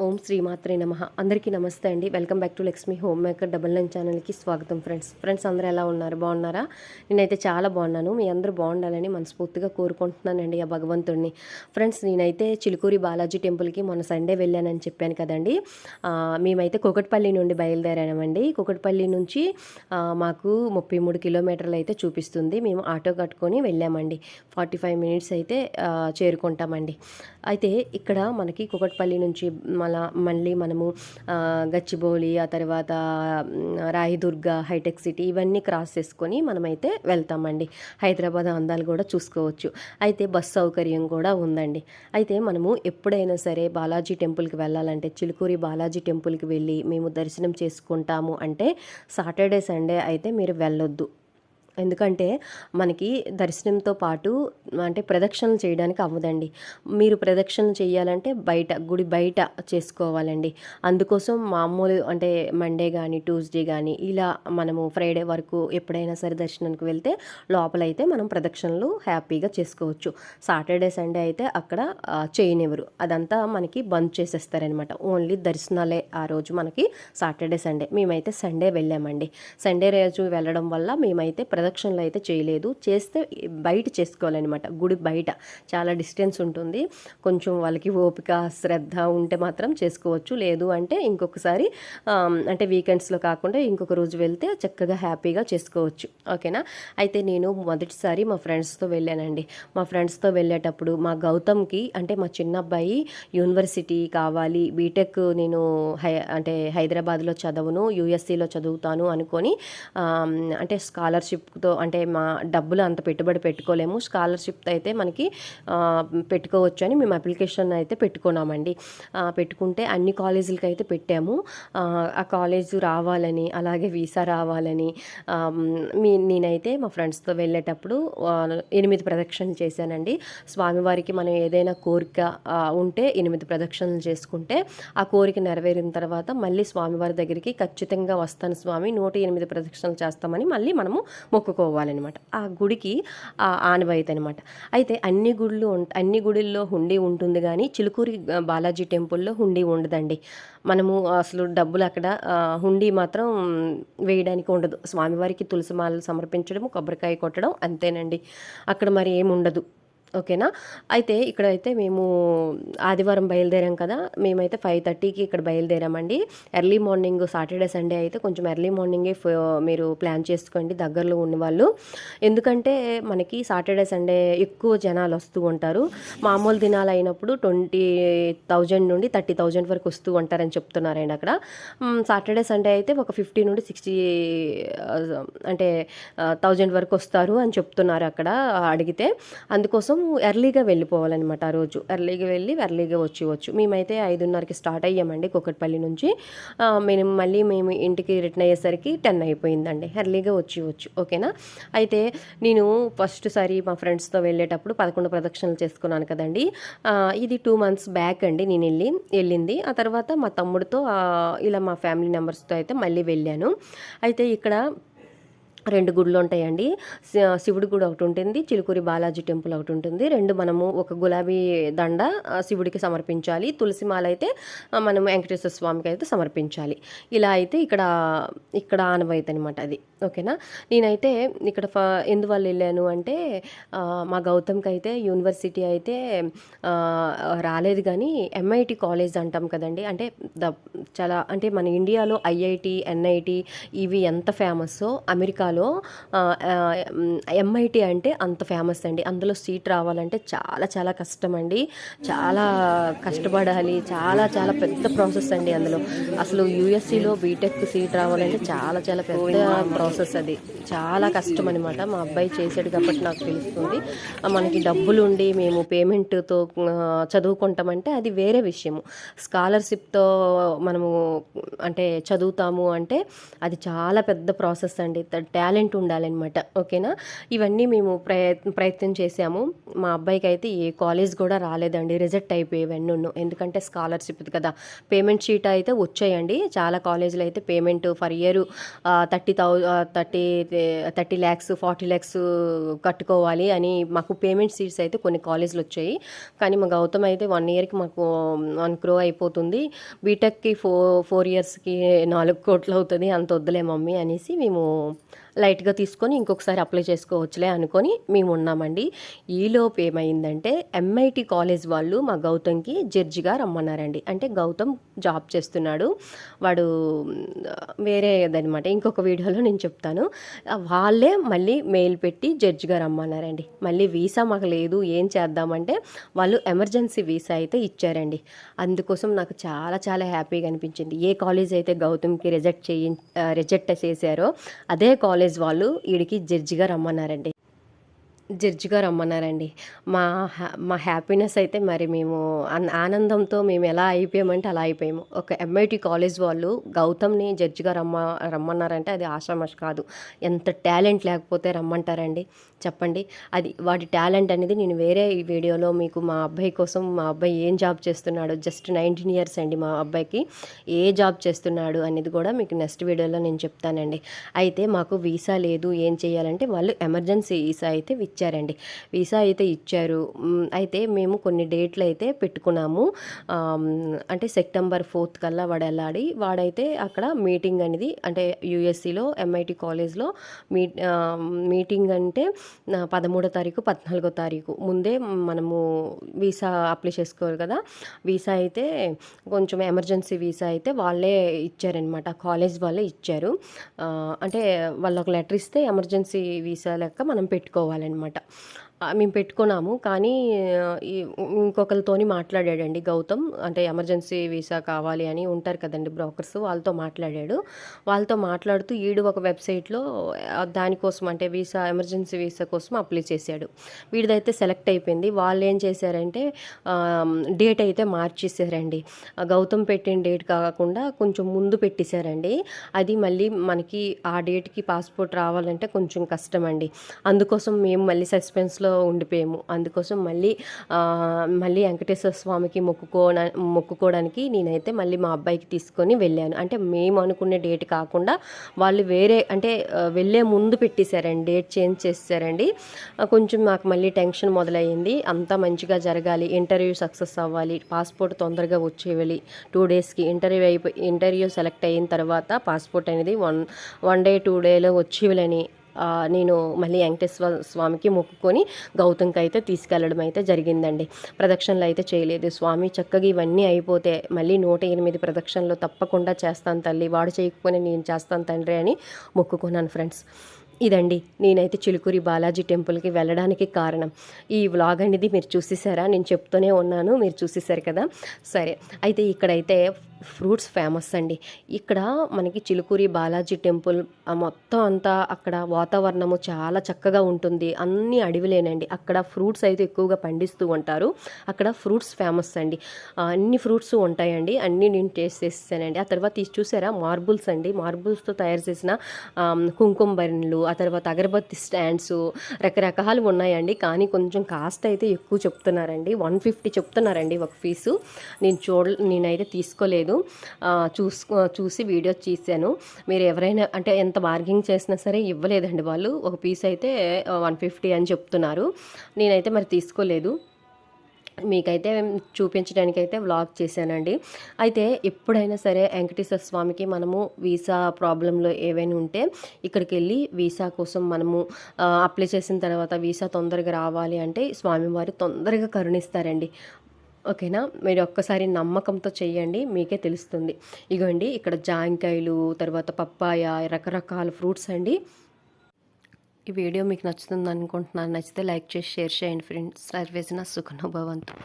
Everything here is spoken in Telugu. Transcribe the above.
ఓం శ్రీమాత్రే నమ. అందరికీ నమస్తే అండి. Welcome back to Lakshmi home maker double nine ఛానల్కి స్వాగతం ఫ్రెండ్స్ ఫ్రెండ్స్ అందరూ ఎలా ఉన్నారు? బాగున్నారా? నేనైతే చాలా బాగున్నాను. మీ అందరూ బాగుండాలని మనస్ఫూర్తిగా కోరుకుంటున్నానండి ఆ భగవంతుడిని ఫ్రెండ్స్ నేనైతే చిలుకూరి బాలాజీ టెంపుల్కి మొన్న సండే వెళ్ళానని చెప్పాను కదండి. మేమైతే కుకట్పల్లి నుండి బయలుదేరామండి. కుకట్పల్లి నుంచి మాకు ముప్పై మూడు కిలోమీటర్లు అయితే చూపిస్తుంది. మేము ఆటో కట్టుకొని వెళ్ళామండి. ఫార్టీ ఫైవ్ మినిట్స్ అయితే చేరుకుంటామండి. అయితే ఇక్కడ మనకి కుకట్పల్లి నుంచి మళ్ళా మళ్ళీ మనము గచ్చిబౌలి ఆ తర్వాత రాయిదుర్గ హైటెక్ సిటీ ఇవన్నీ క్రాస్ చేసుకొని మనమైతే వెళ్తామండి. హైదరాబాద్ అందాలు కూడా చూసుకోవచ్చు. అయితే బస్ సౌకర్యం కూడా ఉందండి. అయితే మనము ఎప్పుడైనా సరే బాలాజీ టెంపుల్కి వెళ్ళాలంటే చిలుకూరి బాలాజీ టెంపుల్కి వెళ్ళి మేము దర్శనం చేసుకుంటాము అంటే సాటర్డే సండే అయితే మీరు వెళ్ళొద్దు. ఎందుకంటే మనకి దర్శనంతో పాటు అంటే ప్రదక్షిణలు చేయడానికి అవ్వదండి. మీరు ప్రదక్షిణలు చేయాలంటే బయట గుడి బయట చేసుకోవాలండి. అందుకోసం మామూలు అంటే మండే కానీ ట్యూస్డే కానీ ఇలా మనము ఫ్రైడే వరకు ఎప్పుడైనా సరే దర్శనానికి వెళ్తే లోపలైతే మనం ప్రదక్షిణలు హ్యాపీగా చేసుకోవచ్చు. సాటర్డే సండే అయితే అక్కడ చేయనివ్వరు. అదంతా మనకి బంద్ చేసేస్తారనమాట. ఓన్లీ దర్శనాలే ఆ రోజు మనకి సాటర్డే సండే మేమైతే సండే వెళ్ళామండి. సండే రోజు వెళ్ళడం వల్ల మేమైతే ప్రదక్షిణలు అయితే చేయలేదు. చేస్తే బయట చేసుకోవాలన్నమాట. గుడి బయట చాలా డిస్టెన్స్ ఉంటుంది. కొంచెం వాళ్ళకి ఓపిక శ్రద్ధ ఉంటే మాత్రం చేసుకోవచ్చు. లేదు అంటే ఇంకొకసారి అంటే వీకెండ్స్లో కాకుండా ఇంకొక రోజు వెళ్తే చక్కగా హ్యాపీగా చేసుకోవచ్చు. ఓకేనా? అయితే నేను మొదటిసారి మా ఫ్రెండ్స్తో వెళ్ళానండి. మా ఫ్రెండ్స్తో వెళ్ళేటప్పుడు మా గౌతమ్కి అంటే మా చిన్న అబ్బాయి యూనివర్సిటీ కావాలి బీటెక్ నేను హై అంటే హైదరాబాద్లో చదవను యూఎస్సీలో చదువుతాను అనుకొని అంటే స్కాలర్షిప్ స్కాలర్షిప్తో అంటే మా డబ్బులు అంత పెట్టుబడి పెట్టుకోలేము. స్కాలర్షిప్ అయితే మనకి పెట్టుకోవచ్చు అని మేము అప్లికేషన్ అయితే పెట్టుకున్నామండి. పెట్టుకుంటే అన్ని కాలేజీలకి అయితే పెట్టాము. ఆ, కాలేజ్ రావాలని అలాగే వీసా రావాలని మీ నేనైతే మా ఫ్రెండ్స్తో వెళ్ళేటప్పుడు ఎనిమిది ప్రదక్షిణలు చేశానండి. స్వామివారికి మనం ఏదైనా కోరిక ఉంటే ఎనిమిది ప్రదక్షిణలు చేసుకుంటే ఆ కోరిక నెరవేరిన తర్వాత మళ్ళీ స్వామివారి దగ్గరికి ఖచ్చితంగా వస్తాను స్వామి. నూట ఎనిమిది ప్రదక్షిణలు చేస్తామని మళ్ళీ మనము మొక్కుకోవాలన్నమాట ఆ గుడికి ఆ ఆనవాయితీ అనమాట అయితే అన్ని గుళ్ళు అన్ని గుడిల్లో హుండీ ఉంటుంది కానీ చిలుకూరి బాలాజీ టెంపుల్లో హుండీ ఉండదండి. మనము అసలు డబ్బులు అక్కడ హుండీ మాత్రం వేయడానికి ఉండదు. స్వామివారికి తులసి మాలలు సమర్పించడం కొబ్బరికాయ కొట్టడం అంతేనండి. అక్కడ మరి ఏమి ఉండదు ఓకేనా? అయితే ఇక్కడైతే మేము ఆదివారం బయలుదేరాం కదా మేమైతే ఫైవ్ థర్టీకి ఇక్కడ బయలుదేరామండి. ఎర్లీ మార్నింగ్ సాటర్డే సండే అయితే కొంచెం ఎర్లీ మార్నింగే మీరు ప్లాన్ చేసుకోండి దగ్గరలో ఉన్నవాళ్ళు. ఎందుకంటే మనకి సాటర్డే సండే ఎక్కువ జనాలు వస్తూ ఉంటారు. మామూలు దినాలు అయినప్పుడు ట్వంటీ థౌజండ్ నుండి థర్టీ థౌజండ్ వరకు వస్తూ ఉంటారని చెప్తున్నారండి అక్కడ. సాటర్డే సండే అయితే ఒక ఫిఫ్టీ నుండి సిక్స్టీ అంటే థౌజండ్ వరకు వస్తారు అని చెప్తున్నారు అక్కడ అడిగితే. అందుకోసం ఎర్లీగా వెళ్ళిపోవాలన్నమాట ఆ రోజు. ఎర్లీగా వెళ్ళి ఎర్లీగా వచ్చేవచ్చు మేమైతే ఐదున్నరకి స్టార్ట్ అయ్యామండి కుక్కట్పల్లి నుంచి. మేము మళ్ళీ మేము ఇంటికి రిటర్న్ అయ్యేసరికి టెన్ అయిపోయిందండి. ఎర్లీగా వచ్చేవచ్చు ఓకేనా అయితే నేను ఫస్ట్ సారి మా ఫ్రెండ్స్తో వెళ్ళేటప్పుడు పదకొండు ప్రదక్షిణలు చేసుకున్నాను కదండి. ఇది టూ మంత్స్ బ్యాక్ అండి నేను వెళ్ళి వెళ్ళింది. ఆ తర్వాత మా తమ్ముడితో ఇలా మా ఫ్యామిలీ మెంబర్స్తో అయితే మళ్ళీ వెళ్ళాను. అయితే ఇక్కడ రెండు గుడులు ఉంటాయండి. శివుడి గుడి ఒకటి ఉంటుంది చిలుకూరి బాలాజీ టెంపుల్ ఒకటి ఉంటుంది. రెండు మనము ఒక గులాబీ దండ శివుడికి సమర్పించాలి. తులసి మాల అయితే మనం వెంకటేశ్వర స్వామికి అయితే సమర్పించాలి. ఇలా అయితే ఇక్కడ ఇక్కడ ఆనవాయితీ అనమాట అది. ఓకేనా? నేనైతే ఇక్కడ ఫ ఎందువల్ల వెళ్ళాను అంటే మా గౌతమ్కి అయితే యూనివర్సిటీ అయితే రాలేదు కానీ ఎంఐటి కాలేజ్ అంటాం కదండి. అంటే ద చాలా అంటే మన ఇండియాలో ఐఐటి ఎన్ఐటి ఇవి ఎంత ఫేమస్ అమెరికా అమెరికాలో ఎంఐటి అంటే అంత ఫేమస్ అండి. అందులో సీట్ రావాలంటే చాలా చాలా కష్టం అండి చాలా కష్టపడాలి. చాలా చాలా పెద్ద ప్రాసెస్ అండి అందులో. అసలు యూఎస్సిలో బీటెక్ సీట్ రావాలంటే చాలా చాలా పెద్ద ప్రాసెస్ అది. చాలా కష్టం అనమాట మా అబ్బాయి చేసాడు కాబట్టి నాకు తెలుస్తుంది. మనకి డబ్బులు ఉండి మేము పేమెంట్తో చదువుకుంటామంటే అది వేరే విషయము. స్కాలర్షిప్తో మనము అంటే చదువుతాము అంటే అది చాలా పెద్ద ప్రాసెస్ అండి. టాలెంట్ ఉండాలన్నమాట ఓకేనా? ఇవన్నీ మేము ప్రయత్ ప్రయత్నం చేసాము మా అబ్బాయికి అయితే ఏ కాలేజ్ కూడా రాలేదండి రిజెక్ట్ అయిపోయేవన్నీ ఎందుకంటే స్కాలర్షిప్ కదా. పేమెంట్ షీట్ అయితే వచ్చాయండి. చాలా కాలేజీలు అయితే payment for year thirty thou thirty thirty lakhs forty lakhs కట్టుకోవాలి అని మాకు పేమెంట్ సీట్స్ అయితే కొన్ని కాలేజీలు వచ్చాయి. కానీ మా గౌతమ్ అయితే వన్ ఇయర్కి మాకు వన్ క్రో అయిపోతుంది. బీటెక్కి ఫోర్ ఫోర్ ఇయర్స్కి నాలుగు కోట్లు అవుతుంది. అంత వద్దులే మమ్మీ అనేసి మేము లైట్గా తీసుకొని ఇంకొకసారి అప్లై చేసుకోవచ్చులే అనుకొని మేము ఉన్నామండి. ఈలోపు ఏమైందంటే ఎంఐటి కాలేజ్ వాళ్ళు మా గౌతమ్కి జడ్జిగా రమ్మన్నారండి. అంటే గౌతమ్ జాబ్ చేస్తున్నాడు. వాడు వేరేదనమాట ఇంకొక వీడియోలో నేను చెప్తాను. వాళ్ళే మళ్ళీ మెయిల్ పెట్టి జడ్జిగా రమ్మన్నారండి. మళ్ళీ వీసా మాకు లేదు. ఏం చేద్దామంటే వాళ్ళు ఎమర్జెన్సీ వీసా అయితే ఇచ్చారండి. అందుకోసం నాకు చాలా చాలా హ్యాపీగా అనిపించింది. ఏ కాలేజ్ అయితే గౌతమ్కి రిజెక్ట్ చేయి రిజెక్ట్ చేశారో అదే కాలేజ్ వాళ్ళు వీడికి జడ్జిగా రమ్మన్నారండి. జడ్జిగా రమ్మన్నారండి. మా హ్యా- మా హ్యాపీనెస్ అయితే మరి మేము అన్- ఆనందంతో మేము ఎలా అయిపోయామంటే అలా అయిపోయాము. ఒక ఎంఐటి కాలేజ్ వాళ్ళు గౌతమ్ని జడ్జిగా రమ్మ రమ్మన్నారంటే అది ఆషామాష్ కాదు. ఎంత టాలెంట్ లేకపోతే రమ్మంటారండి. చెప్పండి. అది వాటి టాలెంట్ అనేది నేను వేరే ఈ వీడియోలో మీకు మా అబ్బాయి కోసం మా అబ్బాయి ఏం జాబ్ చేస్తున్నాడు జస్ట్ నైన్టీన్ ఇయర్స్ అండి మా అబ్బాయికి. ఏ జాబ్ చేస్తున్నాడు అనేది కూడా మీకు నెక్స్ట్ వీడియోలో నేను చెప్తానండి. అయితే మాకు వీసా లేదు ఏం చేయాలంటే వాళ్ళు ఎమర్జెన్సీ వీసా అయితే ఇచ్చారండి. వీసా అయితే ఇచ్చారు. అయితే మేము కొన్ని డేట్లు అయితే పెట్టుకున్నాము. అంటే సెప్టెంబర్ ఫోర్త్ కల్లా వాడు వెళ్ళాడి వాడైతే అక్కడ మీటింగ్ అనేది అంటే యూఎస్సిలో ఎంఐటి కాలేజ్లో మీ మీటింగ్ అంటే పదమూడో తారీఖు పద్నాలుగో తారీఖు. ముందే మనము వీసా అప్లై చేసుకోవాలి కదా. వీసా అయితే కొంచెం ఎమర్జెన్సీ వీసా అయితే వాళ్ళే ఇచ్చారనమాట కాలేజ్ వాళ్ళే ఇచ్చారు. అంటే వాళ్ళు ఒక లెటర్ ఇస్తే ఎమర్జెన్సీ వీసా లెక్క మనం పెట్టుకోవాలన్నమాట. అనమాట మేము పెట్టుకున్నాము. కానీ ఇంకొకరితోని మాట్లాడాడండి గౌతమ్. అంటే ఎమర్జెన్సీ వీసా కావాలి అని ఉంటారు కదండి బ్రోకర్స్ వాళ్ళతో మాట్లాడాడు. వాళ్ళతో మాట్లాడుతూ ఈడు ఒక వెబ్సైట్లో దానికోసం అంటే వీసా ఎమర్జెన్సీ వీసా కోసం అప్లై చేశాడు. వీడిదైతే సెలెక్ట్ అయిపోయింది. వాళ్ళు ఏం చేశారంటే డేట్ అయితే మార్చేసారండి గౌతమ్ పెట్టిన డేట్ కాకుండా కొంచెం ముందు పెట్టేశారండి. అది మళ్ళీ మనకి ఆ డేట్కి పాస్పోర్ట్ రావాలంటే కొంచెం కష్టం అండి అందుకోసం మేము మళ్ళీ సస్పెన్స్లో ఉండిపోయాము. అందుకోసం మళ్ళీ మళ్ళీ వెంకటేశ్వర స్వామికి మొక్కుకోన మొక్కుకోవడానికి నేనైతే మళ్ళీ మా అబ్బాయికి తీసుకొని వెళ్ళాను. అంటే మేము అనుకునే డేట్ కాకుండా వాళ్ళు వేరే అంటే వెళ్ళే ముందు పెట్టేశారండి డేట్ చేంజ్ చేశారండి కొంచెం నాకు మళ్ళీ టెన్షన్ మొదలయ్యింది. అంతా మంచిగా జరగాలి ఇంటర్వ్యూ సక్సెస్ అవ్వాలి పాస్పోర్ట్ తొందరగా వచ్చేయాలి టూ డేస్కి ఇంటర్వ్యూ అయిపోయి ఇంటర్వ్యూ సెలెక్ట్ అయిన తర్వాత పాస్పోర్ట్ అనేది వన్ వన్ డే టూ డేలో వచ్చేయాలని నేను మళ్ళీ వెంకటేశ్వర స్వామికి మొక్కుకొని గౌతమ్కి అయితే తీసుకెళ్ళడం అయితే జరిగిందండి. ప్రదక్షిణలు అయితే చేయలేదు. స్వామి చక్కగా ఇవన్నీ అయిపోతే మళ్ళీ నూట ఎనిమిది ప్రదక్షిణలు తప్పకుండా చేస్తాను తల్లి. వాడు చేయకపోయినా నేను చేస్తాను తండ్రి అని మొక్కుకున్నాను ఫ్రెండ్స్. ఇదండి. నేనైతే చిలుకూరి బాలాజీ టెంపుల్కి వెళ్ళడానికి కారణం. ఈ వ్లాగ్ అనేది మీరు చూసేసారా? నేను చెప్తూనే ఉన్నాను. మీరు చూసేసారు కదా? సరే. అయితే ఇక్కడైతే ఫ్రూట్స్ ఫేమస్ అండి. ఇక్కడ మనకి చిలుకూరి బాలాజీ టెంపుల్ మొత్తం అంతా అక్కడ వాతావరణము చాలా చక్కగా ఉంటుంది. అన్ని అడవిలేనండి. అక్కడ ఫ్రూట్స్ అయితే ఎక్కువగా పండిస్తూ ఉంటారు. అక్కడ ఫ్రూట్స్ ఫేమస్ అండి. అన్ని ఫ్రూట్స్ ఉంటాయండి. అన్నీ నేను టేస్ట్ చేసేసానండి. ఆ తర్వాత ఇది చూసారా? మార్బుల్స్ అండి. మార్బుల్స్తో తయారు చేసిన కుంకుమ బరిన్లు ఆ తర్వాత అగరబత్తి స్టాండ్స్ రకరకాలు ఉన్నాయండి. కానీ కొంచెం కాస్ట్ అయితే ఎక్కువ చెప్తున్నారండి. వన్ ఫిఫ్టీ చెప్తున్నారండి ఒక ఫీజు నేను చూడ నేనైతే తీసుకోలేదు. ఆ, చూసుకో చూసి వీడియో తీసాను మీరు ఎవరైనా అంటే ఎంత బార్గింగ్ చేసినా సరే ఇవ్వలేదండి వాళ్ళు. ఒక పీస్ అయితే వన్ ఫిఫ్టీ అని చెప్తున్నారు. నేనైతే మరి తీసుకోలేదు. మీకైతే చూపించడానికి అయితే వ్లాగ్ చేశానండి. అయితే ఎప్పుడైనా సరే వెంకటేశ్వర స్వామికి మనము వీసా ప్రాబ్లంలో ఏవైనా ఉంటే ఇక్కడికి వెళ్ళి వీసా కోసం మనము అప్లై చేసిన తర్వాత వీసా తొందరగా రావాలి అంటే స్వామివారు తొందరగా కరుణిస్తారండి. ఓకేనా? మీరు ఒక్కసారి నమ్మకంతో చేయండి మీకే తెలుస్తుంది. ఇగోండి ఇక్కడ జాంకాయలు తర్వాత పప్పాయ రకరకాల ఫ్రూట్స్ అండి. ఈ వీడియో మీకు నచ్చుతుంది అనుకుంటున్నాను నచ్చితే లైక్ చేసి షేర్ చేయండి ఫ్రెండ్స్. సర్వేసిన సుఖనుభవంతో